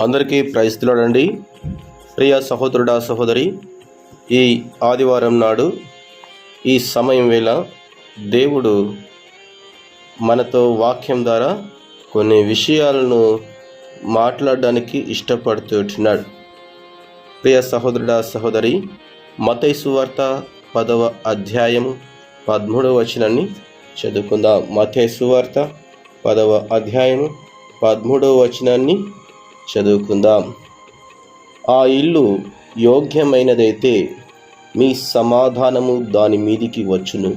అందరికీ ప్రైస్తులాడండి ప్రియ సహోదరుడా సహోదరి ఈ ఆదివారం నాడు ఈ సమయం వేళ దేవుడు మనతో వాక్యం ద్వారా కొన్ని విషయాలను మాట్లాడడానికి ఇష్టపడుతున్నాడు ప్రియ సహోదరుడా సహోదరి మతైసు వార్త పదవ అధ్యాయం పదమూడవ వచనాన్ని చదువుకుందాం. మతైసు వార్త పదవ అధ్యాయము పదమూడవ వచనాన్ని చదువుకుందాం. ఆ ఇల్లు యోగ్యమైనదైతే మీ సమాధానము దాని మీదికి వచ్చును.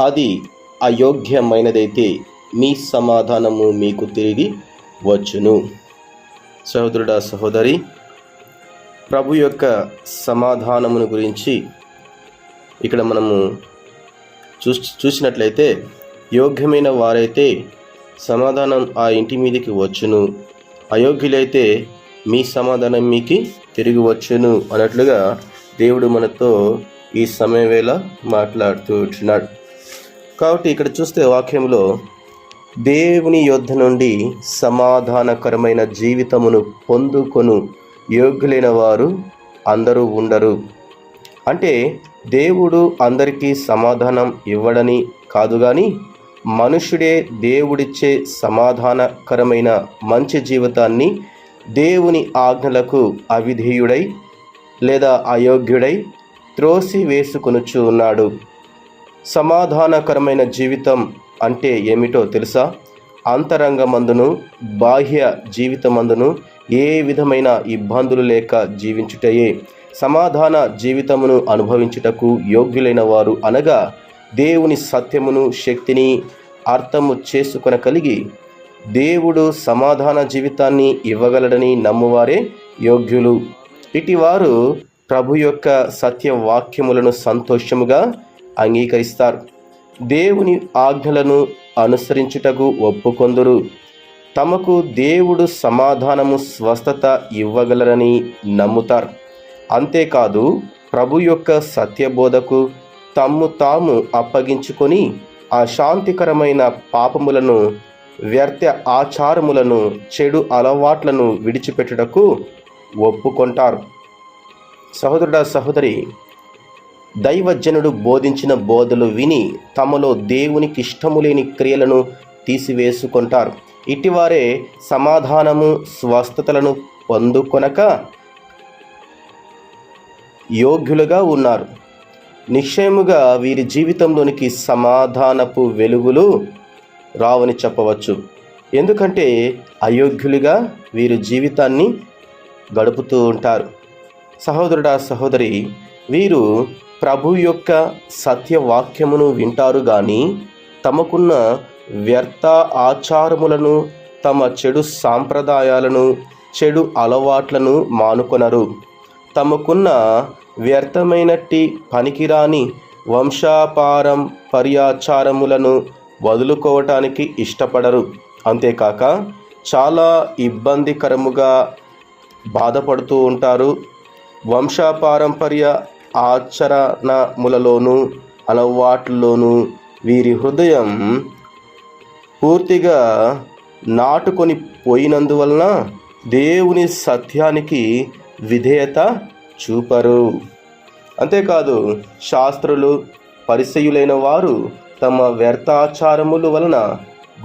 అది అయోగ్యమైనదైతే మీ సమాధానము మీకు తిరిగి వచ్చును. సహోదరుడా సహోదరి ప్రభు యొక్క సమాధానమును గురించి ఇక్కడ మనము చూ చూసినట్లయితే యోగ్యమైన వారైతే సమాధానం ఆ ఇంటి మీదకి వచ్చును. అయోగ్యులైతే మీ సమాధానం మీకు తిరిగి వచ్చును అన్నట్లుగా దేవుడు మనతో ఈ సమయం వేళ మాట్లాడుతూ ఉంటున్నాడు కాబట్టి ఇక్కడ చూస్తే వాక్యంలో దేవుని యొద్ధ నుండి సమాధానకరమైన జీవితమును పొందుకొను యోగ్యులైన వారు అందరూ ఉండరు. అంటే దేవుడు అందరికీ సమాధానం ఇవ్వడని కాదు కానీ మనుషుడే దేవుడిచ్చే సమాధానకరమైన మంచి జీవితాన్ని దేవుని ఆజ్ఞలకు అవిధేయుడై లేదా అయోగ్యుడై త్రోసి వేసుకొనుచు ఉన్నాడు. సమాధానకరమైన జీవితం అంటే ఏమిటో తెలుసా? అంతరంగమందును బాహ్య జీవితమందును ఏ విధమైన ఇబ్బందులు లేక జీవించుటయే. సమాధాన జీవితమును అనుభవించుటకు యోగ్యులైన వారు అనగా దేవుని సత్యమును శక్తిని అర్థము చేసుకొన కలిగి దేవుడు సమాధాన జీవితాన్ని ఇవ్వగలడని నమ్మువారే యోగ్యులు. ఇటివారు ప్రభు యొక్క సత్య వాక్యములను సంతోషముగా అంగీకరిస్తారు. దేవుని ఆజ్ఞలను అనుసరించుటకు ఒప్పుకొందురు. తమకు దేవుడు సమాధానము స్వస్థత ఇవ్వగలరని నమ్ముతారు. అంతేకాదు ప్రభు యొక్క సత్యబోధకు తమ్ము తాము అప్పగించుకొని ఆ శాంతికరమైన పాపములను వ్యర్థ ఆచారములను చెడు అలవాట్లను విడిచిపెట్టుటకు ఒప్పుకొంటారు. సహోదరుడ సహోదరి దైవజనుడు బోధించిన బోధలు విని తమలో దేవునికి ఇష్టము లేని క్రియలను తీసివేసుకుంటారు. ఇటివారే సమాధానము స్వస్థతలను పొందుకొనక యోగ్యులుగా ఉన్నారు. నిశ్చయముగా వీరి జీవితంలోనికి సమాధానపు వెలుగులు రావని చెప్పవచ్చు. ఎందుకంటే అయోగ్యులుగా వీరు జీవితాన్ని గడుపుతూ ఉంటారు. సహోదరుడా సహోదరి వీరు ప్రభు యొక్క సత్యవాక్యమును వింటారు కానీ తమకున్న వ్యర్థ ఆచారములను తమ చెడు సాంప్రదాయాలను చెడు అలవాట్లను మానుకొనరు. తమకున్న వ్యర్థమైనట్టి పనికిరాని వంశాపారం పర్యాచారములను వదులుకోవటానికి ఇష్టపడరు. అంతేకాక చాలా ఇబ్బందికరముగా బాధపడుతూ ఉంటారు. వంశపారంపర్య ఆచరణములలోనూ అలవాట్లలోనూ వీరి హృదయం పూర్తిగా నాటుకొని పోయినందువలన దేవుని సత్యానికి విధేయత చూపరు. అంతేకాదు శాస్త్రులు పరిచయులైన వారు తమ వ్యర్థాచారముల వలన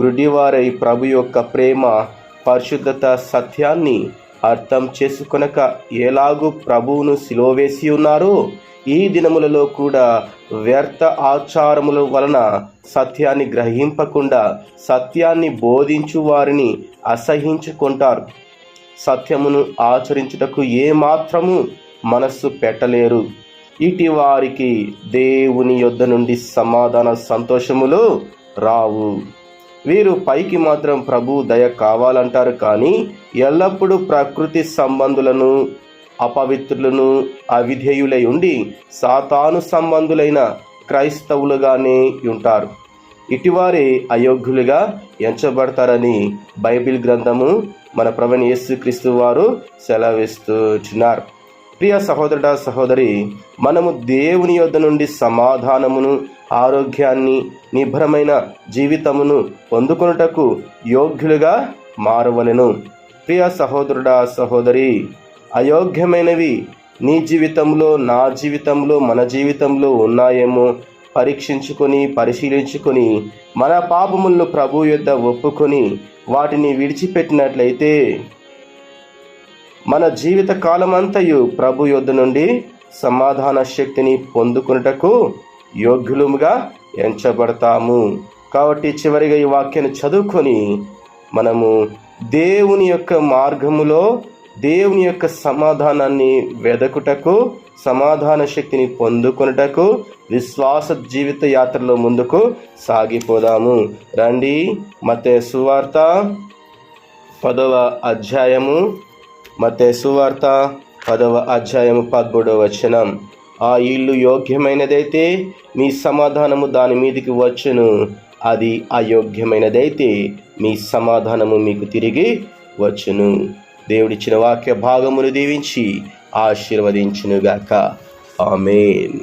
గుడ్డివారై ప్రభు యొక్క ప్రేమ పరిశుద్ధత సత్యాన్ని అర్థం చేసుకొనక ఎలాగూ ప్రభువును సిలోవేసి ఉన్నారో ఈ దినములలో కూడా వ్యర్థ ఆచారముల వలన సత్యాన్ని గ్రహింపకుండా సత్యాన్ని బోధించు వారిని అసహించుకుంటారు. సత్యమును ఆచరించుటకు ఏమాత్రము మనస్సు పెట్టలేరు. ఇటీవారికి దేవుని యొద్ద నుండి సమాధాన సంతోషములు రావు. వీరు పైకి మాత్రం ప్రభు దయ కావాలంటారు కానీ ఎల్లప్పుడూ ప్రకృతి సంబంధులను అపవిత్రులను అవిధేయులై ఉండి సాతాను సంబంధులైన క్రైస్తవులుగానే ఉంటారు. ఇటివారే అయోగ్యులుగా ఎంచబడతారని బైబిల్ గ్రంథము మన ప్రవణ యేసుక్రీస్తు వారు సెలవిస్తున్నారు. ప్రియ సహోదరుడ సహోదరి మనము దేవుని యొద్ద నుండి సమాధానమును ఆరోగ్యాన్ని నిభ్రమైన జీవితమును పొందుకొనుటకు యోగ్యులుగా మారవలెను. ప్రియ సహోదరుడా సహోదరి అయోగ్యమైనవి నీ జీవితంలో నా జీవితంలో మన జీవితంలో ఉన్నాయేమో పరీక్షించుకొని పరిశీలించుకొని మన పాపములను ప్రభు యొద్ద ఒప్పుకొని వాటిని విడిచిపెట్టినట్లయితే మన జీవిత కాలమంతయు ప్రభు యొద్ద నుండి సమాధాన శక్తిని పొందుకున్నటకు యోగ్యులుగా ఎంచబడతాము. కాబట్టి చివరిగా ఈ వాక్యాన్ని చదువుకొని మనము దేవుని యొక్క మార్గములో దేవుని యొక్క సమాధానాన్ని వెదకుటకు సమాధాన శక్తిని పొందుకొనుటకు విశ్వాస జీవిత యాత్రలో ముందుకు సాగిపోదాము. రండి మతే సువార్త పదవ అధ్యాయము మతే సువార్త పదవ అధ్యాయము పదమూడవ వచనం. ఆ ఇల్లు యోగ్యమైనదైతే మీ సమాధానము దాని మీదికి వచ్చును. అది అయోగ్యమైనదైతే మీ సమాధానము మీకు తిరిగి వచ్చును. దేవుడిచ్చిన వాక్య భాగమును దీవించి ఆశీర్వదించునుగాక. ఆమెన్.